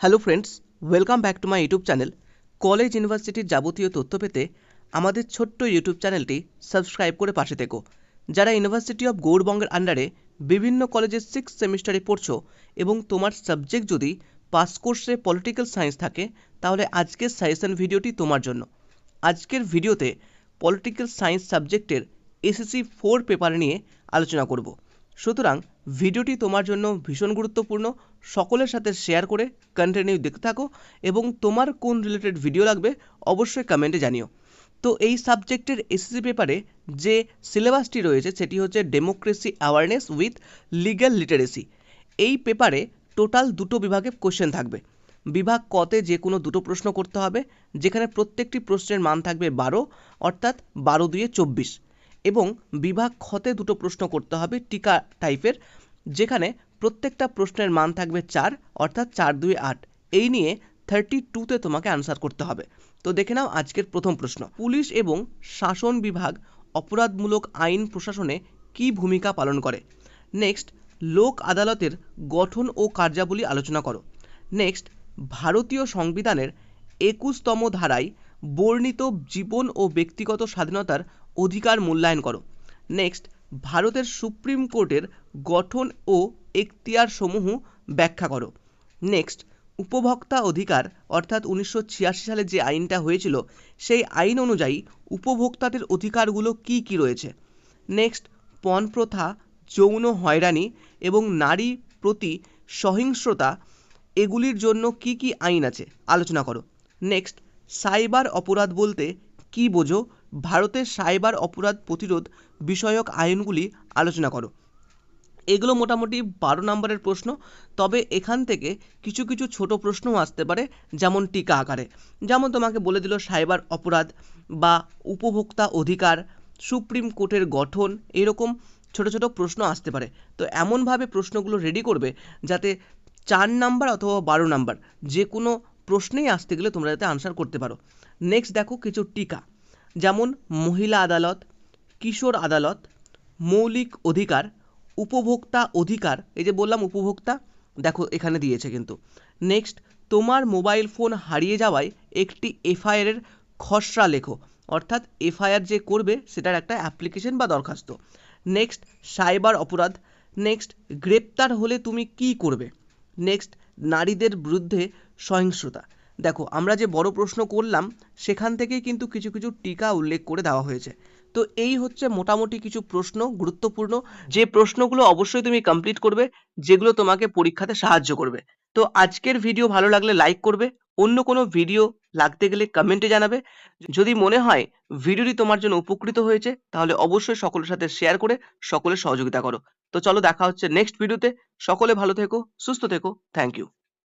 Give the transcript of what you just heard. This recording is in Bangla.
Hello friends welcome back to my YouTube channel college ইউনিভার্সিটির যাবতীয় তথ্য পেতে আমাদের ছোট্ট ইউটিউব চ্যানেলটি সাবস্ক্রাইব করে পাশে থেকো। যারা ইউনিভার্সিটি অফ গৌড়বঙ্গের আন্ডারে বিভিন্ন কলেজের সিক্স সেমিস্টারে পড়ছো এবং তোমার সাবজেক্ট যদি পাস কোর্সে পলিটিক্যাল সায়েন্স থাকে, তাহলে আজকের সাজেশন ভিডিওটি তোমার জন্য। আজকের ভিডিওতে পলিটিক্যাল সায়েন্স সাবজেক্টের এসএসসি ফোর পেপার নিয়ে আলোচনা করব। সুতরাং ভিডিওটি তোমার জন্য ভীষণ গুরুত্বপূর্ণ। সকলের সাথে শেয়ার করে কন্টিনিউ দেখতে থাকো এবং তোমার কোন রিলেটেড ভিডিও লাগবে অবশ্যই কমেন্টে জানিও। তো এই সাবজেক্টের এসএসসি পেপারে যে সিলেবাসটি রয়েছে সেটি হচ্ছে democracy awareness with legal literacy এই পেপারে টোটাল দুটো বিভাগে কোশ্চেন থাকবে। বিভাগ কতে যে কোনো দুটো প্রশ্ন করতে হবে, যেখানে প্রত্যেকটি প্রশ্নের মান থাকবে বারো, অর্থাৎ বারো দুয়ে চব্বিশ। এবং বিভাগ খতে দুটো প্রশ্ন করতে হবে টিকা টাইপের, যেখানে প্রত্যেকটা প্রশ্নের মান থাকবে চার, অর্থাৎ চার, দুই, আট। এই নিয়ে থার্টি টুতে তোমাকে আনসার করতে হবে। তো দেখে নাও আজকের প্রথম প্রশ্ন। পুলিশ এবং শাসন বিভাগ অপরাধমূলক আইন প্রশাসনে কী ভূমিকা পালন করে? নেক্সট লোক আদালতের গঠন ও কার্যাবলী আলোচনা করো। নেক্সট ভারতীয় সংবিধানের একুশতম ধারায় বর্ণিত জীবন ও ব্যক্তিগত স্বাধীনতার অধিকার মূল্যায়ন করো। নেক্সট ভারতের সুপ্রিম কোর্টের গঠন ও এখতিয়ার সমূহ ব্যাখ্যা করো। নেক্সট উপভোক্তা অধিকার, অর্থাৎ উনিশশো ছিয়াশি সালে যে আইনটা হয়েছিল, সেই আইন অনুযায়ী উপভোক্তাদের অধিকারগুলো কি কি রয়েছে? নেক্সট পণ প্রথা, যৌন হয়রানি এবং নারী প্রতি সহিংসতা, এগুলির জন্য কি কি আইন আছে? আলোচনা করো। নেক্সট সাইবার অপরাধ বলতে কি বোঝো? ভারতের সাইবার অপরাধ প্রতিরোধ বিষয়ক আইনগুলি আলোচনা করো। এগুলো মোটামুটি বারো নম্বরের প্রশ্ন, তবে এখান থেকে কিছু কিছু ছোট প্রশ্নও আসতে পারে, যেমন টিকা আকারে। যেমন তোমাকে বলে দিল সাইবার অপরাধ বা উপভোক্তা অধিকার, সুপ্রিম কোর্টের গঠন, এরকম ছোট ছোট প্রশ্ন আসতে পারে। তো এমনভাবে প্রশ্নগুলো রেডি করবে যাতে চার নাম্বার অথবা বারো নাম্বার যে কোনো প্রশ্নেই আসতে গেলে তোমরা যাতে আনসার করতে পারো। নেক্সট দেখো কিছু টিকা, যেমন মহিলা আদালত, কিশোর আদালত, মৌলিক অধিকার, উপভোক্তা অধিকার, এই যে বললাম উপভোক্তা, দেখো এখানে দিয়েছে কিন্তু। নেক্সট তোমার মোবাইল ফোন হারিয়ে যাওয়ায় একটি এফআইআরের খসড়া লেখো, অর্থাৎ এফআইআর যে করবে সেটার একটা অ্যাপ্লিকেশন বা দরখাস্ত। নেক্সট সাইবার অপরাধ নেক্সট গ্রেপ্তার হলে তুমি কি করবে? নেক্সট নারীদের বিরুদ্ধে সহিংসতা। দেখো, আমরা যে বড় প্রশ্ন করলাম, সেখান থেকেই কিন্তু কিছু কিছু টিকা উল্লেখ করে দেওয়া হয়েছে। তো এই হচ্ছে মোটামুটি কিছু প্রশ্ন, গুরুত্বপূর্ণ। যে প্রশ্নগুলো অবশ্যই তুমি কমপ্লিট করবে, যেগুলো তোমাকে পরীক্ষাতে সাহায্য করবে। তো আজকের ভিডিও ভালো লাগলে লাইক করবে, অন্য কোনো ভিডিও লাগতে গেলে কমেন্টে জানাবে। যদি মনে হয় ভিডিওটি তোমার জন্য উপকৃত হয়েছে, তাহলে অবশ্যই সকলের সাথে শেয়ার করে সকলের সহযোগিতা করো। তো চলো দেখা হচ্ছে নেক্সট ভিডিওতে সকলে ভালো থেকো, সুস্থ থেকো। Thank you